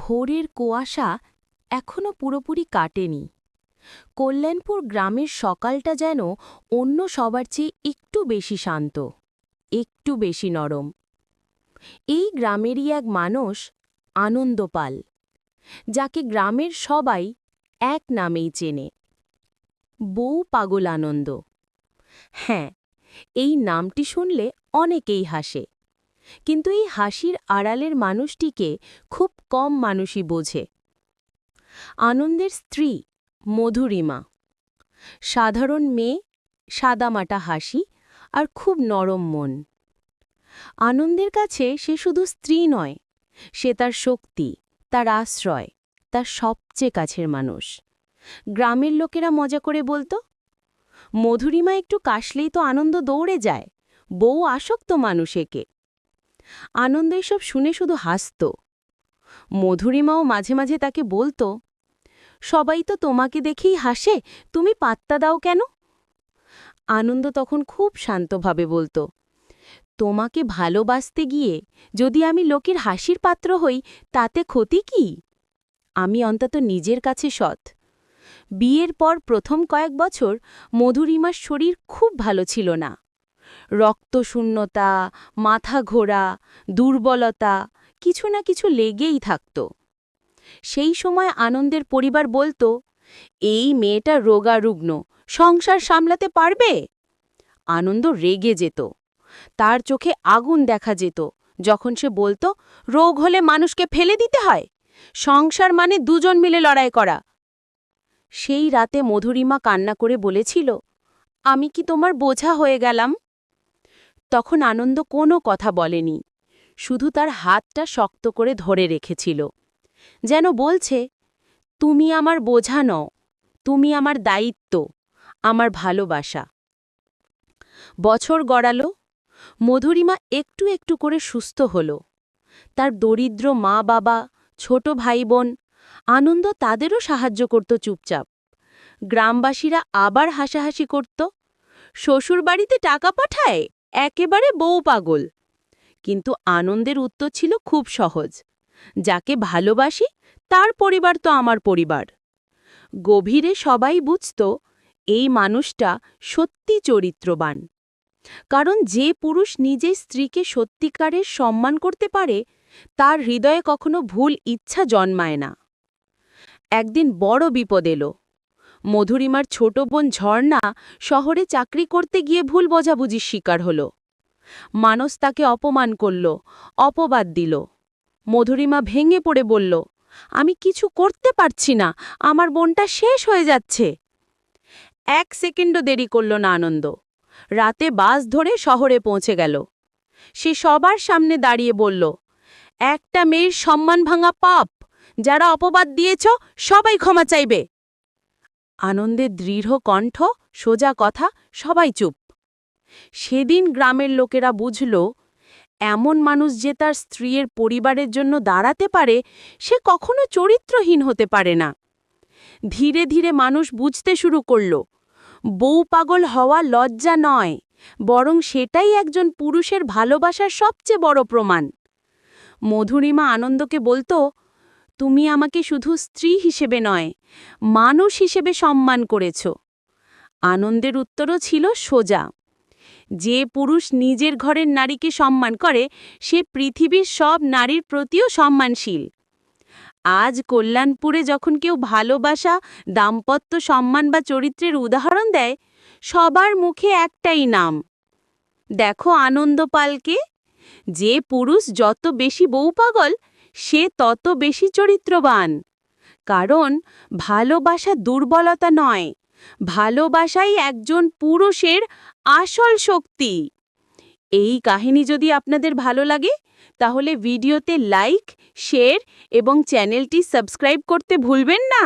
ভোরের কুয়াশা এখনও পুরোপুরি কাটেনি। কল্যাণপুর গ্রামের সকালটা যেন অন্য সবার চেয়ে একটু বেশি শান্ত, একটু বেশি নরম। এই গ্রামেরই এক মানুষ, আনন্দপাল, যাকে গ্রামের সবাই এক নামেই চেনে। বউ পাগল আনন্দ হ্যাঁ এই নামটি শুনলে অনেকেই হাসে। কিন্তু এই হাসির আড়ালের মানুষটিকে খুব কম মানুষই বোঝে। আনন্দের স্ত্রী মধুরিমা। সাধারণ মেয়ে, সাদামাটা হাসি আর খুব নরম মন। আনন্দের কাছে সে শুধু স্ত্রী নয়, সে তার শক্তি, তার আশ্রয়, তার সবচেয়ে কাছের মানুষ। গ্রামের লোকেরা মজা করে বলতো, মধুরিমা একটু কাশলেই তো আনন্দ দৌড়ে যায়, বউ আসক্ত মানুষ একে। আনন্দ এসব শুনে শুধু হাসত। মধুরিমাও মাঝে মাঝে তাকে বলতো, সবাই তো তোমাকে দেখেই হাসে, তুমি পাত্তা দাও কেন? আনন্দ তখন খুব শান্তভাবে বলতো, তোমাকে ভালোবাসতে গিয়ে যদি আমি লোকের হাসির পাত্র হই, তাতে ক্ষতি কি? আমি অন্তত নিজের কাছে সৎ। বিয়ের পর প্রথম কয়েক বছর মধুরিমার শরীর খুব ভালো ছিল না। রক্তশূন্যতা, মাথা ঘোরা, দুর্বলতা কিছু না কিছু লেগেই থাকত। সেই সময় আনন্দের পরিবার বলতো, এই মেয়েটা রোগারুগ্ন, সংসার সামলাতে পারবে? আনন্দ রেগে যেত। তার চোখে আগুন দেখা যেত, যখন সে বলতো, রোগ হলে মানুষকে ফেলে দিতে হয়। সংসার মানে দুজন মিলে লড়াই করা। সেই রাতে মধুরিমা কান্না করে বলেছিল, আমি কি তোমার বোঝা হয়ে গেলাম? তখন আনন্দ কোনো কথা বলেনি। শুধু তার হাতটা শক্ত করে ধরে রেখেছিল। যেন বলছে, তুমি আমার বোঝা নও, তুমি আমার দায়িত্ব, আমার ভালোবাসা। বছর গড়াল, মধুরিমা একটু একটু করে সুস্থ হল। তার দরিদ্র মা বাবা ছোট ভাই বোন আনন্দ তাদেরও সাহায্য করত চুপচাপ। গ্রামবাসীরা আবার হাসাহাসি করত, শ্বশুরবাড়িতে টাকা পাঠায়? একেবারে বউ পাগল। কিন্তু আনন্দের উত্তর ছিল খুব সহজ। যাকে ভালোবাসি, তার পরিবার তো আমার পরিবার। গভীরে সবাই বুঝত, এই মানুষটা সত্যি চরিত্রবান। কারণ যে পুরুষ নিজে স্ত্রীকে সত্যিকারের সম্মান করতে পারে, তার হৃদয়ে কখনো ভুল ইচ্ছা জন্মায় না। একদিন বড় বিপদ এলো। মধুরিমার ছোট বোন ঝর্ণা শহরে চাকরি করতে গিয়ে ভুল বোঝাবুঝির শিকার হল। মানস তাকে অপমান করল, অপবাদ দিল। মধুরিমা ভেঙে পড়ে বলল, আমি কিছু করতে পারছি না, আমার বোনটা শেষ হয়ে যাচ্ছে। এক সেকেন্ডও দেরি করল না আনন্দ। রাতে বাস ধরে শহরে পৌঁছে গেল। সে সবার সামনে দাঁড়িয়ে বলল, একটা মেয়ের সম্মান ভাঙা পাপ, যারা অপবাদ দিয়েছ, সবাই ক্ষমা চাইবে। আনন্দের দৃঢ় কণ্ঠ, সোজা কথা, সবাই চুপ। সেদিন গ্রামের লোকেরা বুঝল, এমন মানুষ যে তার স্ত্রীর পরিবারের জন্য দাঁড়াতে পারে, সে কখনো চরিত্রহীন হতে পারে না। ধীরে ধীরে মানুষ বুঝতে শুরু করল, বউ পাগল হওয়া লজ্জা নয়, বরং সেটাই একজন পুরুষের ভালোবাসার সবচেয়ে বড় প্রমাণ। মধুরিমা আনন্দকে বলতো তুমি আমাকে শুধু স্ত্রী হিসেবে নয়, মানুষ হিসেবে সম্মান করেছ। আনন্দের উত্তরও ছিল সোজা। যে পুরুষ নিজের ঘরের নারীকে সম্মান করে, সে পৃথিবীর সব নারীর প্রতিও সম্মানশীল। আজ কল্যাণপুরে যখন কেউ ভালোবাসা, দাম্পত্য সম্মান বা চরিত্রের উদাহরণ দেয়, সবার মুখে একটাই নাম। দেখো আনন্দপালকে। যে পুরুষ যত বেশি বউ পাগল সে তত বেশি চরিত্রবান। কারণ, ভালোবাসা দুর্বলতা নয়, ভালোবাসাই একজন পুরুষের আসল শক্তি। এই কাহিনী যদি আপনাদের ভালো লাগে, তাহলে ভিডিওতে লাইক, শেয়ার এবং চ্যানেলটি সাবস্ক্রাইব করতে ভুলবেন না।